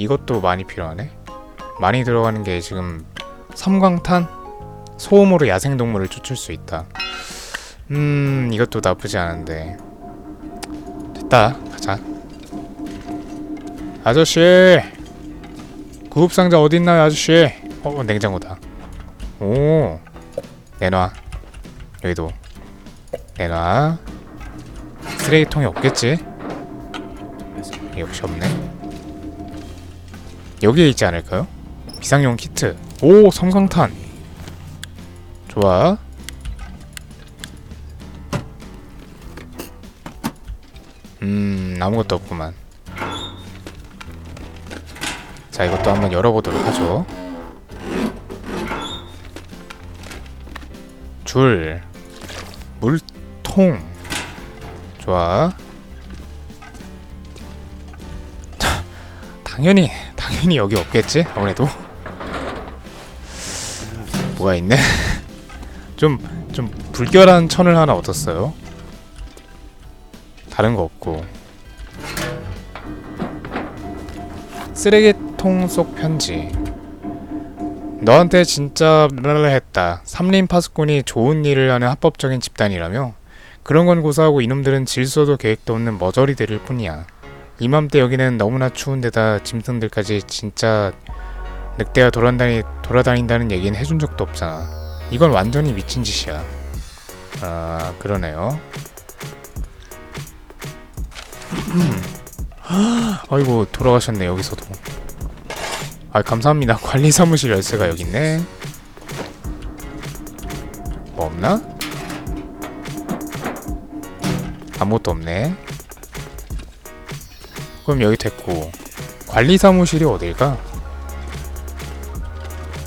이것도 많이 필요하네. 많이 들어가는 게 지금 섬광탄 소음으로 야생동물을 쫓을 수 있다. 음 이것도 나쁘지 않은데 됐다 가자. 아저씨 구급상자 어딨나요 아저씨? 어 냉장고다. 오 내놔 여기도 내놔 쓰레기통이 없겠지? 역시 없네. 여기에 있지 않을까요? 비상용 키트. 오, 섬광탄. 좋아. 음, 아무것도 없구만. 자, 이것도 한번 열어보도록 하죠. 줄, 물통. 좋아. 당연히 당연히 여기 없겠지 아무래도. 뭐가 있네. 좀 좀 불결한 천을 하나 얻었어요. 다른 거 없고. 쓰레기통 속 편지. 너한테 진짜 랄랄 했다. 삼림 파수꾼이 좋은 일을 하는 합법적인 집단이라며? 그런 건 고사하고 이놈들은 질서도 계획도 없는 머저리들일 뿐이야 이맘때 여기는 너무나 추운데다 짐승들까지 진짜 늑대가 돌아다니, 돌아다닌다는 얘기는 해준 적도 없잖아. 이건 완전히 미친 짓이야. 아 그러네요. 아이고 돌아가셨네 여기서도. 아 감사합니다. 관리 사무실 열쇠가 여기 있네. 뭐 없나? 아무것도 없네. 그럼 여기 됐고 관리 사무실이 어딜까?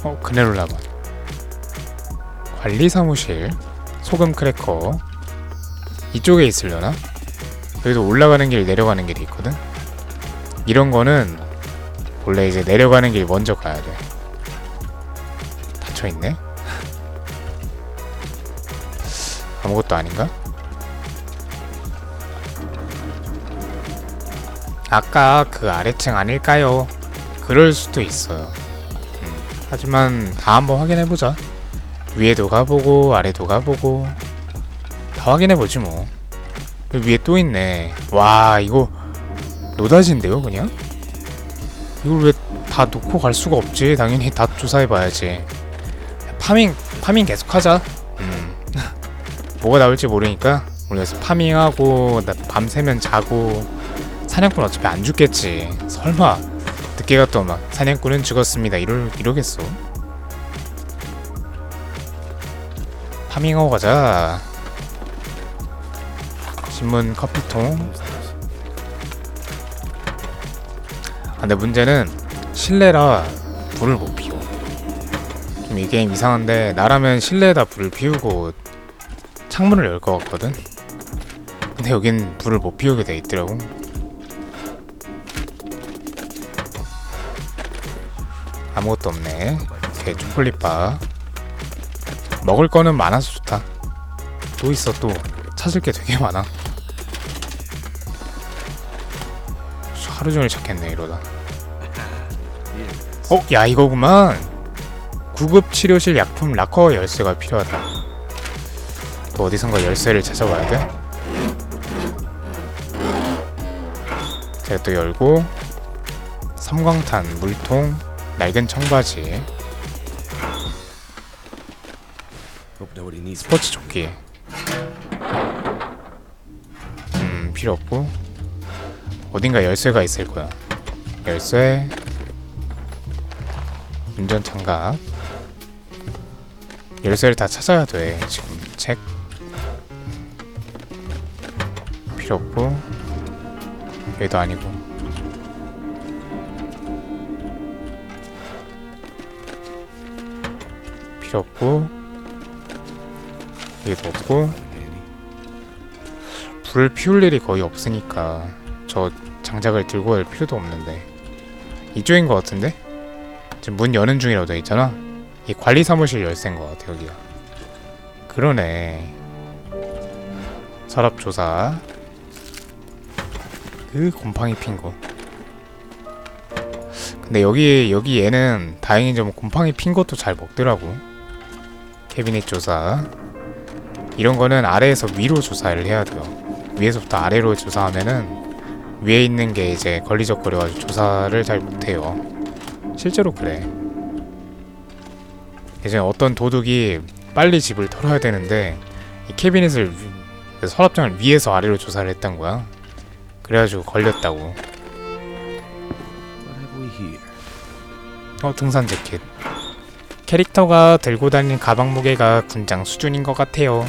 어 그네롤라만 관리 사무실 소금 크래커 이쪽에 있으려나? 여기도 올라가는 길 내려가는 길이 있거든? 이런 거는 원래 이제 내려가는 길 먼저 가야 돼 닫혀있네? 아무것도 아닌가? 아까 그 아래층 아닐까요? 그럴 수도 있어요. 음, 하지만 다 한번 확인해보자. 위에도 가보고 아래도 가보고 다 확인해보지 뭐. 여기 위에 또 있네. 와 이거 노다지인데요 그냥? 이걸 왜 다 놓고 갈 수가 없지? 당연히 다 조사해봐야지. 파밍 파밍 계속하자. 음. 뭐가 나올지 모르니까 우리 여기서 파밍하고 나 밤새면 자고 사냥꾼 어차피 안 죽겠지. 설마 늦게가 또막 사냥꾼은 죽었습니다. 이럴 이러겠어. 파밍하고 가자. 신문 커피통. 아, 근데 문제는 실내라 불을 못 피워. 좀 이 게임 이상한데 나라면 실내에다 불을 피우고 창문을 열 것 같거든. 근데 여긴 불을 못 피우게 돼 있더라고. 아무것도 없네. 이렇게 초콜릿바. 먹을 거는 많아서 좋다. 또 있어 또 찾을 게 되게 많아. 하루 종일 찾겠네 이러다. 어, 야 이거구만. 구급 치료실 약품 라커 열쇠가 필요하다. 또 어디선가 열쇠를 찾아봐야 돼. 제가 또 열고 섬광탄, 물통, 낡은 청바지, 스포츠 조끼. 음 필요 없고 어딘가 열쇠가 있을 거야. 열쇠, 운전 장갑. 열쇠를 다 찾아야 돼. 지금 책 필요 없고 얘도 아니고. 필요 없고 얘도 없고. 불을 피울 일이 거의 없으니까 저 장작을 들고 갈 필요도 없는데 이쪽인 것 같은데? 지금 문 여는 중이라고 돼 있잖아 이 관리 사무실 열쇠인 것 같아 여기가 그러네 서랍 조사 그 곰팡이 핀거 근데 여기 여기 얘는 다행히 좀 곰팡이 핀 것도 잘 먹더라고. 캐비닛 조사. 이런 거는 아래에서 위로 조사를 해야 돼요. 위에서부터 아래로 조사하면은 위에 있는 게 이제 걸리적거려가지고 조사를 잘 못해요. 실제로 그래. 예전에 어떤 도둑이 빨리 집을 털어야 되는데 이 캐비닛을 위- 그 서랍장을 위에서 아래로 조사를 했던 거야. 그래가지고 걸렸다고. 어 등산 재킷. 캐릭터가 들고 다니는 가방 무게가 군장 수준인 것 같아요.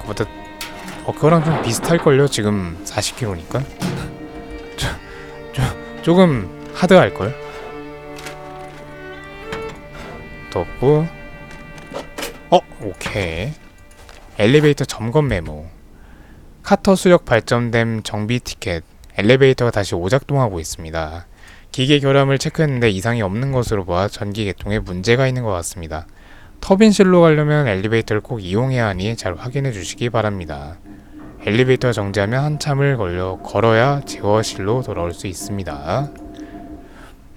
그보다 어 그거랑 좀 비슷할걸요. 지금 40kg니까. 조금 하드할 걸. 또 없고. 어 오케이. 엘리베이터 점검 메모. 카터 수력 발전됨 정비 티켓. 엘리베이터가 다시 오작동하고 있습니다. 기계 결함을 체크했는데 이상이 없는 것으로 보아 전기 계통에 문제가 있는 것 같습니다. 터빈실로 가려면 엘리베이터를 꼭 이용해야 하니 잘 확인해 주시기 바랍니다. 엘리베이터 정지하면 한참을 걸려 걸어야 제어실로 돌아올 수 있습니다.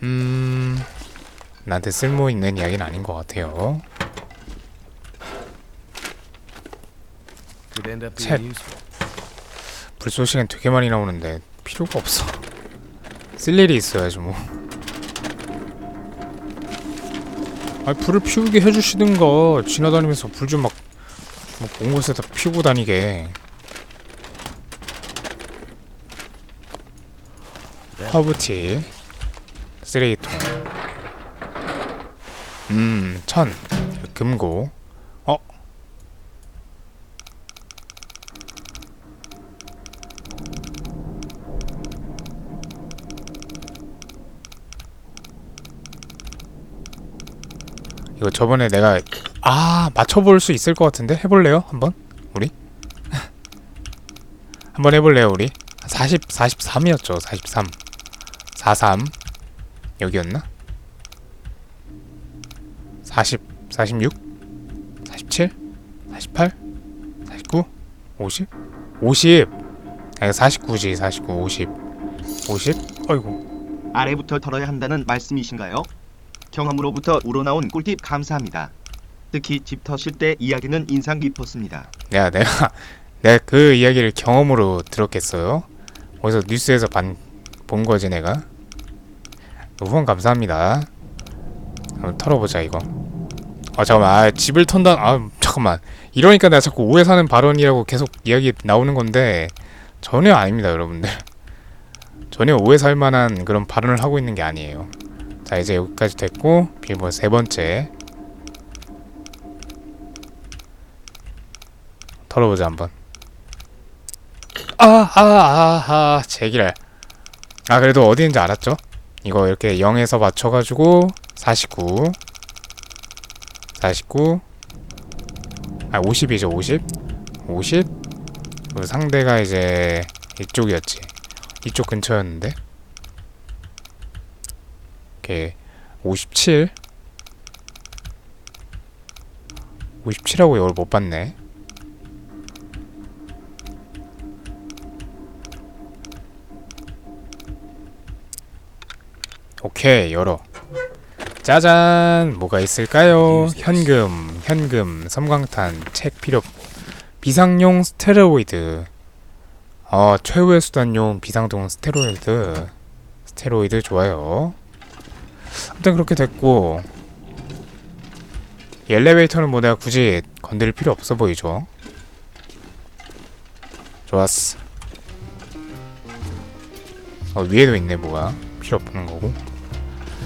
음, 나한테 쓸모 있는 이야기는 아닌 것 같아요. Could end up Check. being useful. 불쏘 시간 되게 많이 나오는데 필요가 없어. 쓸 일이 있어야지 뭐. 아 불을 피우게 해주시든가 지나다니면서 불 좀막 뭐본 곳에다 피우고 다니게. 허브티 쓰레기통. 음, 천 금고. 어, 이거 저번에 내가 아 맞춰볼 수 있을 것 같은데? 해볼래요? 한번? 우리? 한번 해볼래요 우리? 40 43이었죠 43 43 여기였나? 40 46 47 48 49 50 50 아, 49지 49 50 50 어이구 아래부터 털어야 한다는 말씀이신가요? 경험으로부터 우러나온 꿀팁 감사합니다. 특히 집 터실 때 이야기는 인상 깊었습니다. 내가 내가 내가 그 이야기를 경험으로 들었겠어요. 어디서 뉴스에서 반, 본 거지 내가. 후원 감사합니다. 한번 털어보자 이거. 아 잠깐만 아, 집을 턴다 아 잠깐만 이러니까 내가 자꾸 오해 사는 발언이라고 계속 이야기 나오는 건데 전혀 아닙니다 여러분들. 전혀 오해 살 만한 그런 발언을 하고 있는 게 아니에요. 자 이제 여기까지 됐고 빌보드 세 번째 털어보자 한번. 아아 아 아 제기랄. 아 그래도 어디 있는지 알았죠? 이거 이렇게 0에서 맞춰가지고 49 49 아 50이죠 50 50 그리고 상대가 이제 이쪽이었지 이쪽 근처였는데 이렇게 57 57하고 이걸 못 봤네. 오케이 열어. 짜잔! 뭐가 있을까요? 현금 현금 섬광탄 책 필요 비상용 스테로이드. 어 최후의 수단용 비상동 스테로이드. 스테로이드 좋아요 아무튼 그렇게 됐고 이 엘리베이터는 뭐 내가 굳이 건드릴 필요 없어 보이죠? 좋았어. 어 위에도 있네 뭐가. 필요 없는 거고.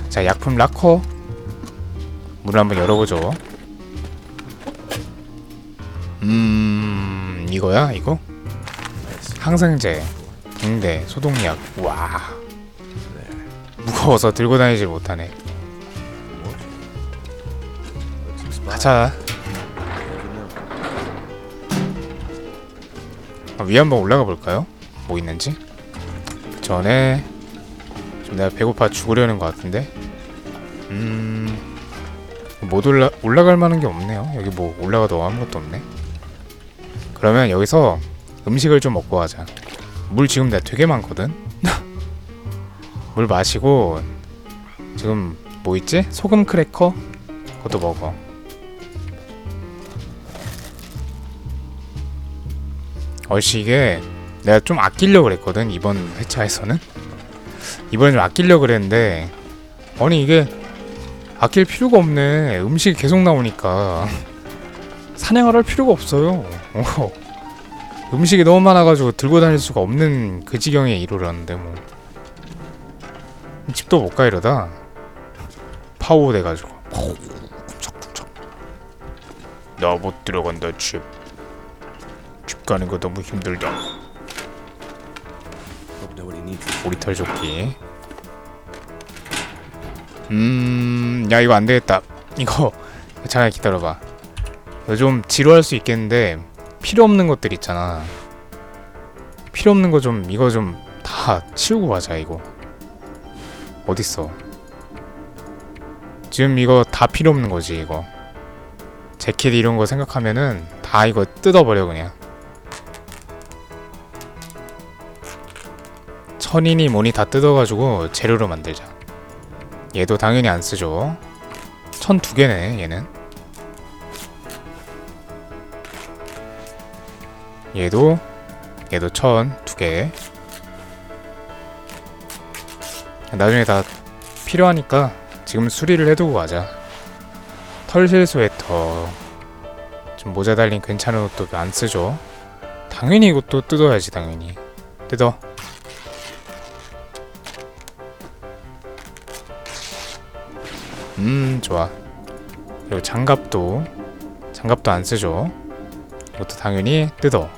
자 약품 락커. 문을 한번 열어보죠. 음 이거야 이거? 항생제 붕대 소독약. 와 무거워서 들고 다니질 못하네. 가자. 아, 위에 한번 올라가 볼까요? 뭐 있는지 그 전에 좀 내가 배고파 죽으려는 것 같은데 음못 올라 올라갈 만한 게 없네요 여기 뭐 올라가도 아무것도 없네 그러면 여기서 음식을 좀 먹고 가자 물 지금 내가 되게 많거든 물 마시고 지금 뭐 있지? 소금 크래커? 그것도 먹어. 얼씨 이게 내가 좀 아끼려고 그랬거든 이번 회차에서는 이번에 좀 아끼려고 그랬는데 아니 이게 아낄 필요가 없네 음식이 계속 나오니까 사냥을 할 필요가 없어요 어. 음식이 너무 많아가지고 들고 다닐 수가 없는 그 지경에 이르렀는데 뭐 집도 못 가 이러다 파워 돼가지고. 파워 쿵짝쿵짝 나못 들어간다 집. 집 가는 거 너무 힘들다. 오리털 조끼. 음야 이거 안되겠다. 이거 잠깐 기다려봐. 좀 지루할 수 있겠는데 필요 없는 것들 있잖아. 필요 없는 거 좀 이거 좀 다 치우고 가자 이거 어딨어 지금 이거 다 필요 없는 거지 이거 재킷 이런 거 생각하면은 다 이거 뜯어버려 그냥 천인이 뭐니 다 뜯어가지고 재료로 만들자. 얘도 당연히 안 쓰죠. 천 두 개네 얘는. 얘도 얘도 천 두 개. 나중에 다 필요하니까 지금 수리를 해두고 가자. 털실 스웨터. 좀 모자 달린 괜찮은 옷도 안 쓰죠. 당연히 이것도 뜯어야지 당연히. 뜯어. 음 좋아 그리고 장갑도 장갑도 안 쓰죠 이것도 당연히 뜯어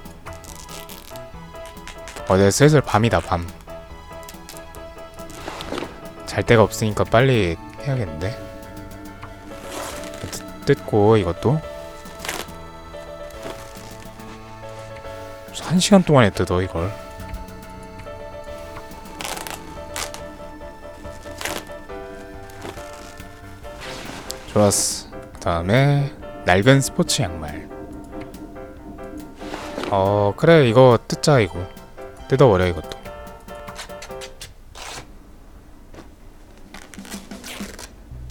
어제 슬슬 밤이다 밤 잘 데가 없으니까 빨리 해야겠는데 뜯- 뜯고 이것도 한 시간 동안에 뜯어 이걸 좋았어. 그 다음에 낡은 스포츠 양말. 어 그래 이거 뜯자 이거 뜯어버려 이것도.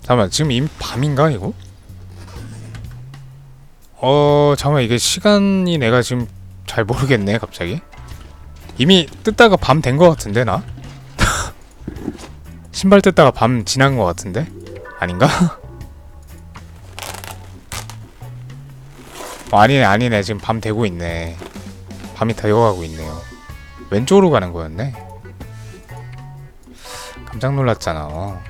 잠깐만 지금 이미 밤인가 이거? 어 잠깐만 이게 시간이 내가 지금 잘 모르겠네 갑자기. 이미 뜯다가 밤된거 같은데 나? 신발 뜯다가 밤 지난 거 같은데? 아닌가? 어, 아니네 아니네 지금 밤 되고 있네 밤이 되어가고 있네요 왼쪽으로 가는 거였네 깜짝 놀랐잖아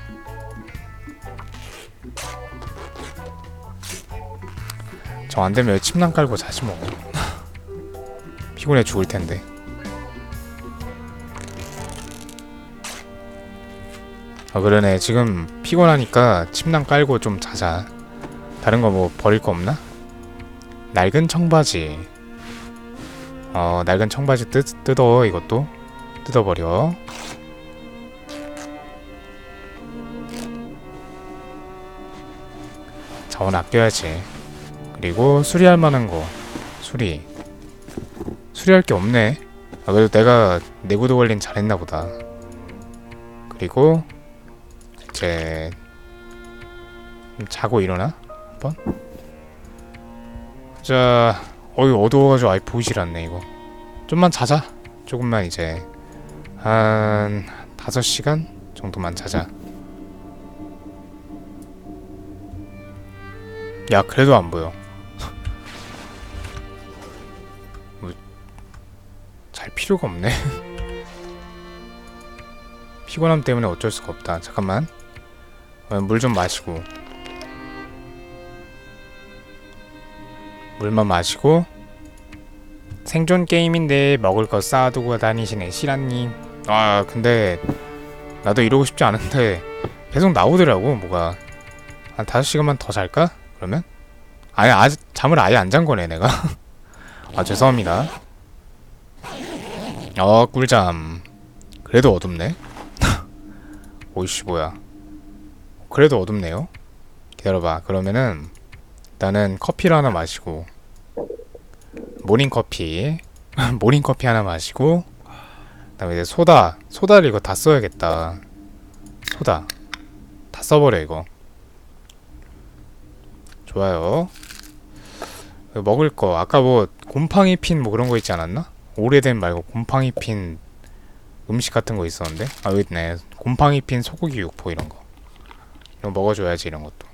저 안되면 침낭 깔고 자지 뭐 피곤해 죽을 텐데 아 그러네 지금 피곤하니까 침낭 깔고 좀 자자 다른 거 뭐 버릴 거 없나? 낡은 청바지. 어, 낡은 청바지 뜯, 뜯어, 이것도. 뜯어버려. 자원 아껴야지. 그리고 수리할 만한 거. 수리. 수리할 게 없네. 아, 그래도 내가 내구도 관리는 잘했나 보다. 그리고, 이제, 좀 자고 일어나? 한번? 자, 어이 어두워가지고 아예 보이질 않네 이거. 좀만 자자. 조금만 이제 한 다섯 시간 정도만 자자. 야, 그래도 안 보여. 필요가 없네. 피곤함 때문에 어쩔 수가 없다. 잠깐만. 어, 물좀 마시고. 물만 마시고 생존 게임인데 먹을 거 쌓아두고 다니시네 시란님 아 근데 나도 이러고 싶지 않은데 계속 나오더라고 뭐가 한 5시간만 더 잘까? 그러면? 아예 아, 잠을 아예 안 잔 거네 내가 아 죄송합니다 어 꿀잠. 그래도 어둡네. 오이씨 뭐야. 그래도 어둡네요. 기다려봐. 그러면은 나는 커피를 하나 마시고 모닝 커피 모닝 커피 하나 마시고 그다음에 이제 소다 소다를 이거 다 써야겠다. 소다. 써버려 이거. 좋아요. 그 먹을 거 아까 뭐 곰팡이 핀 뭐 그런 거 있지 않았나? 오래된 말고 곰팡이 핀 음식 같은 거 있었는데? 아 여기 있네. 곰팡이 핀 소고기 육포 이런 거. 이거 먹어줘야지 이런 것도.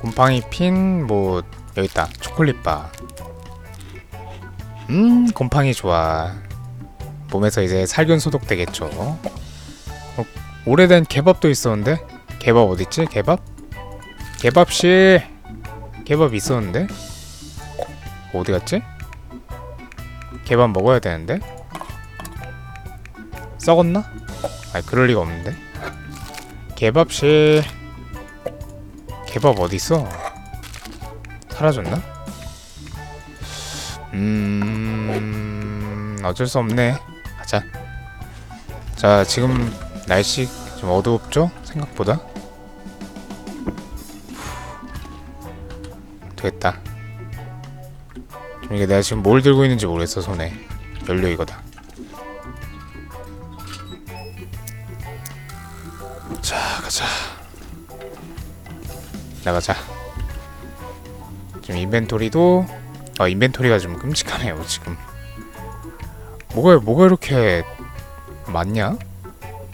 곰팡이 핀 뭐 여기 있다. 초콜릿바. 음 곰팡이 좋아. 몸에서 이제 살균 소독 되겠죠. 어, 오래된 개밥도 있었는데? 개밥 어딨지? 개밥? 개밥씨 개밥 있었는데 어디 갔지? 개밥 먹어야 되는데? 썩었나? 아니 그럴 리가 없는데. 개밥씨 개밥 어디 있어? 사라졌나? 음 어쩔 수 없네. 가자. 자 지금 날씨 좀 어둡죠? 생각보다? 됐다 좀 이게 내가 지금 뭘 들고 있는지 모르겠어 손에. 연료 이거다. 자 가자. 나가자. 지금 인벤토리도 아 인벤토리가 좀 끔찍하네요 지금. 뭐가 뭐가 이렇게 많냐?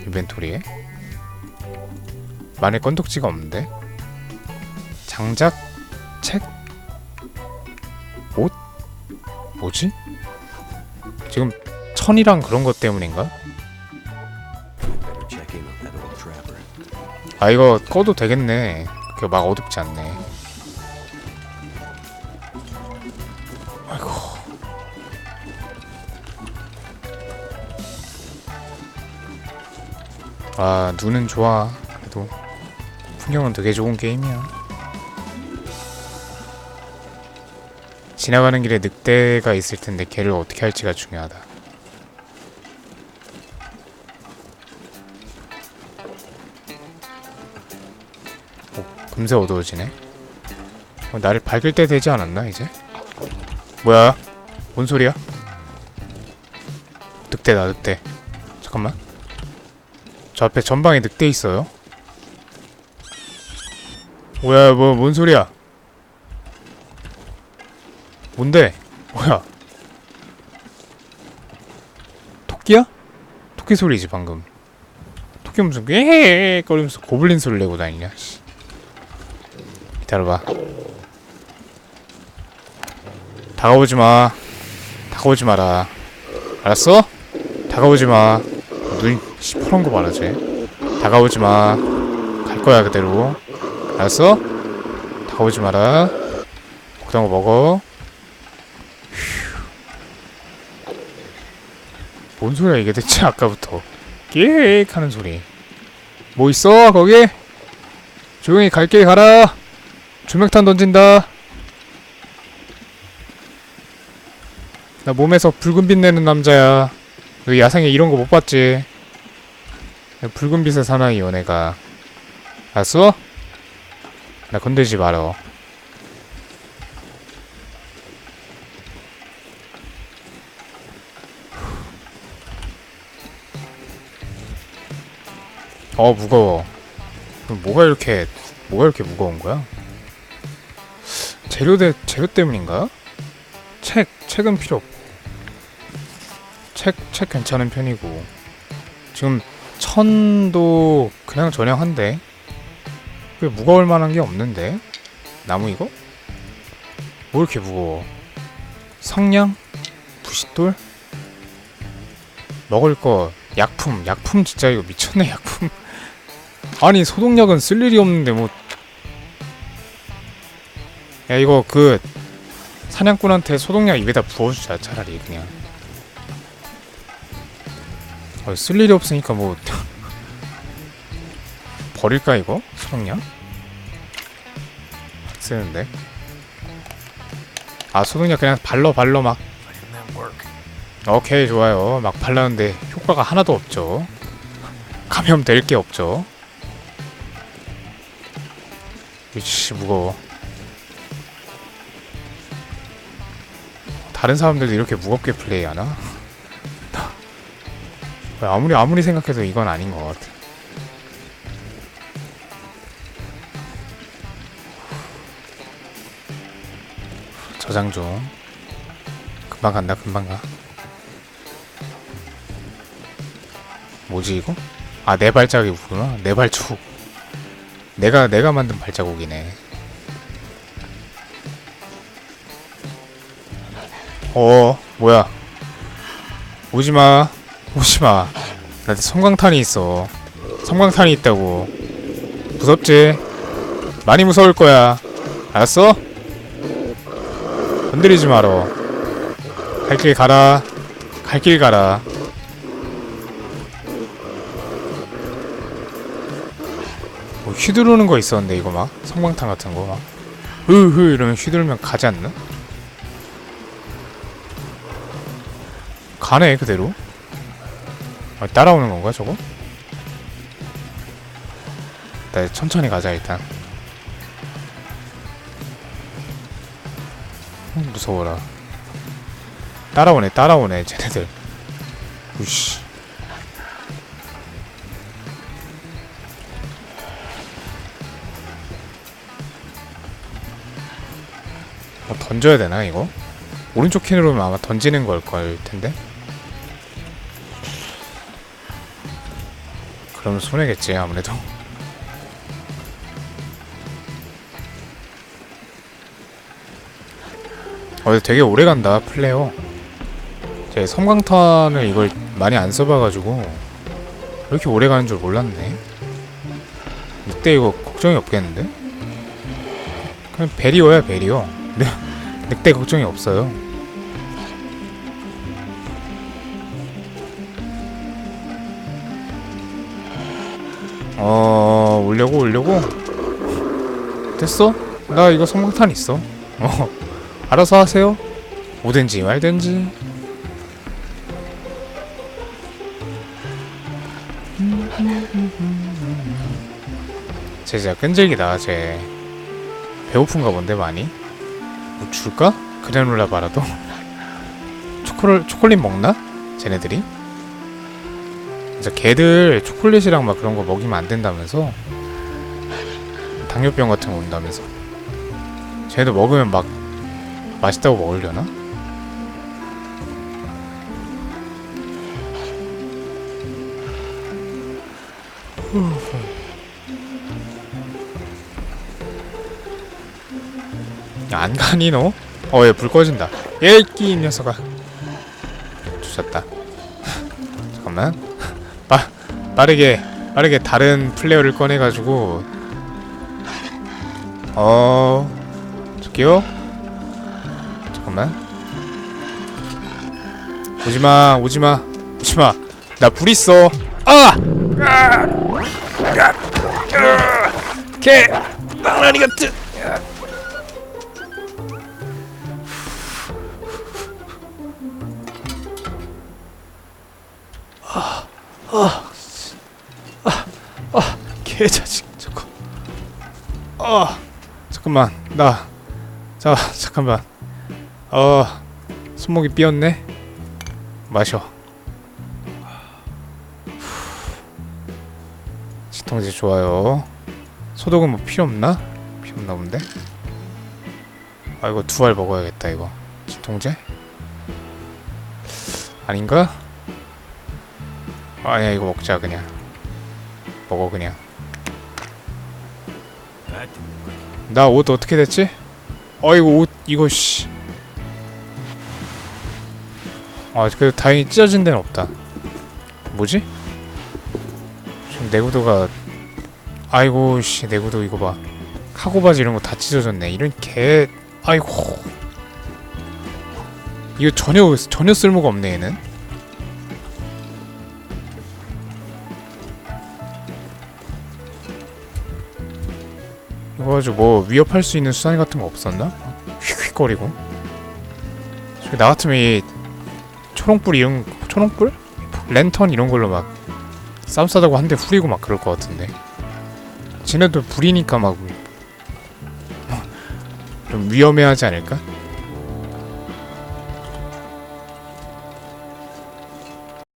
인벤토리에? 만에 건덕지가 없는데? 장작? 책 뭐지? 지금 천이랑 그런 것 때문인가. 아 이거 꺼도 되겠네. 그막 어둡지 않네. 아이고. 아 눈은 좋아. 그래도 풍경은 되게 좋은 게임이야 지나가는 길에 늑대가 있을 텐데 걔를 어떻게 할지가 중요하다 금세 어두워지네. 어, 나를 밝을 때 되지 않았나 이제? 뭐야? 뭔 소리야? 늑대다 늑대. 잠깐만. 저 앞에 전방에 늑대 있어요. 뭐야 뭐 뭔 소리야? 뭔데? 뭐야? 토끼야? 토끼 소리지 방금. 토끼 무슨 꽤 거리면서 고블린 소리 내고 다니냐? 씨. 기다려봐. 다가오지 마. 다가오지 마라. 알았어? 다가오지 마. 눈 시퍼런 거 봐라 쟤. 다가오지 마. 갈 거야 그대로. 알았어? 다가오지 마라. 그런 거 먹어. 뭔 소리야 이게 대체 아까부터. 끼익 하는 소리. 뭐 있어 거기? 조용히 갈게 가라. 조명탄 던진다. 나 몸에서 붉은 빛 내는 남자야. 너 야생에 이런 거 못 봤지? 내가 붉은 빛의 사나이 연애가. 알았어? 나 건들지 말어. 어 무거워. 뭐가 이렇게 뭐가 이렇게 무거운 거야? 재료 대 재료 때문인가? 책 책은 필요 없고 책 책 괜찮은 편이고 지금 천도 그냥 저렴한데 왜 무거울 만한 게 없는데 나무 이거? 뭐 이렇게 무거워? 성냥? 부싯돌? 먹을 거 약품 약품 진짜 이거 미쳤네 약품 아니 소독약은 쓸 일이 없는데 뭐. 야 이거 그 사냥꾼한테 소독약 입에다 부어주자 차라리 그냥. 어, 쓸 일이 없으니까 뭐. 버릴까 이거? 소독약? 쓰는데. 아 소독약 그냥 발로 발로 막. 오케이 좋아요. 막 발랐는데 효과가 하나도 없죠. 감염될 게 없죠 이씨 무거워 다른 사람들도 이렇게 무겁게 플레이하나? 아무리 아무리 생각해도 이건 아닌 것 같아. 저장 중. 금방 간다, 금방 가. 뭐지 이거? 아, 내 발자국이구나. 내 발자국. 내가 내가 만든 발자국이네. 어, 뭐야? 오지 마. 오지 마. 나한테 성광탄이 있어. 성광탄이 있다고. 무섭지? 많이 무서울 거야. 알았어? 건드리지 마라. 갈 길 가라. 갈 길 가라. 휘두르는 거 있었는데 이거 막 성광탄 같은 거 막. 흐흐 이러면 휘두르면 가지 않나? 가네 그대로. 아, 따라오는 건가 저거? 나 천천히 가자 일단. 음, 무서워라. 따라오네 따라오네 쟤네들. 우씨. 던져야 되나 이거? 오른쪽 키 누르면 아마 던지는 걸 걸 텐데. 그러면 손해겠지 아무래도. 어 되게 오래 간다 플레어. 제 섬광탄을 이걸 많이 안 써봐가지고 이렇게 오래 가는 줄 몰랐네. 이때 이거 걱정이 없겠는데? 그냥 베리어야 베리어. 네, 늑대 걱정이 없어요. 어 올려고 올려고 됐어? 나 이거 성광탄 있어. 어 알아서 하세요. 오든지 말든지. 쟤 진짜 끈질기다 쟤. 배고픈가 본데 많이? 뭐 줄까? 그래놀라 바라도? 초콜 초콜릿 먹나? 쟤네들이? 진짜 개들 초콜릿이랑 막 그런 거 먹이면 안 된다면서 당뇨병 같은 거 온다면서 쟤네도 먹으면 막 맛있다고 먹으려나? 야, 안 가니 너? 어, 얘 불 꺼진다. 얘끼 이 녀석아. 주셨다. 잠깐만. 빠 빠르게 빠르게 다른 플레이어를 꺼내가지고 어 저기요. 잠깐만. 오지마 오지마 오지마. 나 불 있어. 아! 아! 아! 아! 개! 빵라니 같은. 개자식 저거 아 잠깐만 나 자 잠깐만. 어 손목이 삐었네? 마셔. 진통제 좋아요. 소독은 뭐 필요 없나? 필요 없나 본데? 아 이거 두 알 먹어야겠다 이거. 진통제? 아닌가? 아니야 이거 먹자 그냥 먹어 그냥 나 옷 어떻게 됐지? 어이구 옷 이거 씨. 아 그래도 다행히 찢어진 데는 없다. 뭐지? 지금 내구도가 아이고 씨 내구도 이거 봐. 카고 바지 이런 거 다 찢어졌네. 이런 개 아이고 이거 전혀 전혀 쓸모가 없네 얘는. 이거 가지고 뭐 위협할 수 있는 수단 같은 거 없었나? 휙휙거리고 나 같으면 이 초롱불 이런 초롱불? 랜턴 이런 걸로 막 싸움 싸다고 한 대 후리고 막 그럴 것 같은데 쟤네도 불이니까 막 좀 위험해하지 않을까?